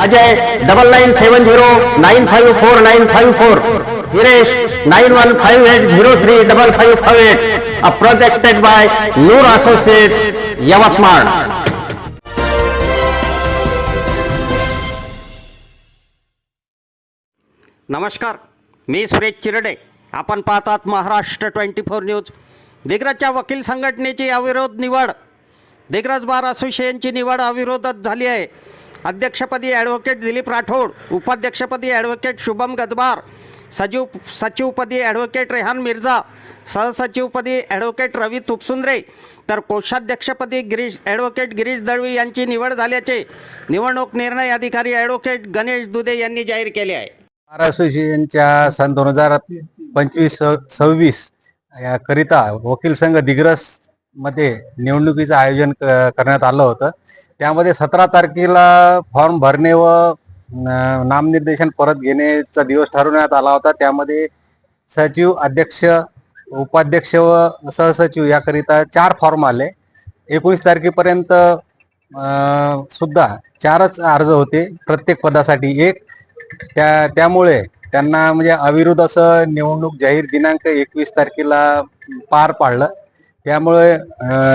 Ajay double nine seven zero nine five four nine five four Hiresh nine one five eight zero three double five five eight a projected by Noor associates Yavatmal नमस्कार मी सुरेश चिरडे. आपण पाहतात Maharashtra twenty four news दिग्रजच्या वकील संघटनेची अविरोध निवड. दिग्रज बार असोसिएशनची निवड अविरोधात झाली आहे. अध्यक्षपदी ॲडव्होकेट दिलीप राठोड उपाध्यक्षपदी ॲडव्होकेट शुभम गजबार सचिव सचिवपदी ॲडव्होकेट रेहान मिर्झा सहसचिवपदी ॲडव्होकेट रवी तुपसुंद्रे तर कोषाध्यक्षपदी गिरीश ॲडव्होकेट गिरीश दळवी यांची निवड झाल्याचे निवडणूक निर्णय अधिकारी ॲडव्होकेट गणेश दुधे यांनी जाहीर केले आहे. बार असोसिएशनच्या सन दोन हजार पंचवीस सव्वीस याकरिता वकील संघ दिग्रस मध्ये निवडणुकीचं आयोजन क- करण्यात आलं होतं. त्यामध्ये सतरा तारखेला फॉर्म भरणे व नामनिर्देशन परत घेण्याचा दिवस ठरवण्यात आला होता. त्यामध्ये सचिव अध्यक्ष उपाध्यक्ष व सहसचिव याकरिता चार फॉर्म आले. एकोणीस तारखेपर्यंत सुद्धा चारच अर्ज होते प्रत्येक पदासाठी. एक त्या त्यामुळे त्यांना म्हणजे अविरोध असं निवडणूक जाहीर दिनांक एकवीस तारखेला पार पाडलं. त्यामुळे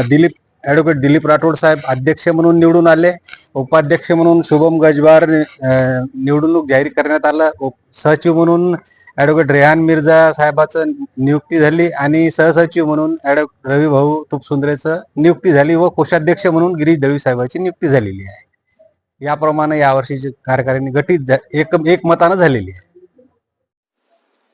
दिलीप ॲडव्होकेट दिलीप राठोड साहेब अध्यक्ष म्हणून निवडून आले. उपाध्यक्ष म्हणून शुभम गजबार निवडणूक जाहीर करण्यात आलं. उप- सचिव म्हणून ॲडव्होकेट रेहान मिर्झा साहेबाचं नियुक्ती झाली आणि सहसचिव म्हणून ॲडव रवी भाऊ तुपसुंद्रेचं नियुक्ती झाली व कोषाध्यक्ष म्हणून गिरीश दळवी साहेबाची नियुक्ती झालेली आहे. याप्रमाणे यावर्षीची कार्यकारिणी गठीत एक एकमतानं झालेली आहे.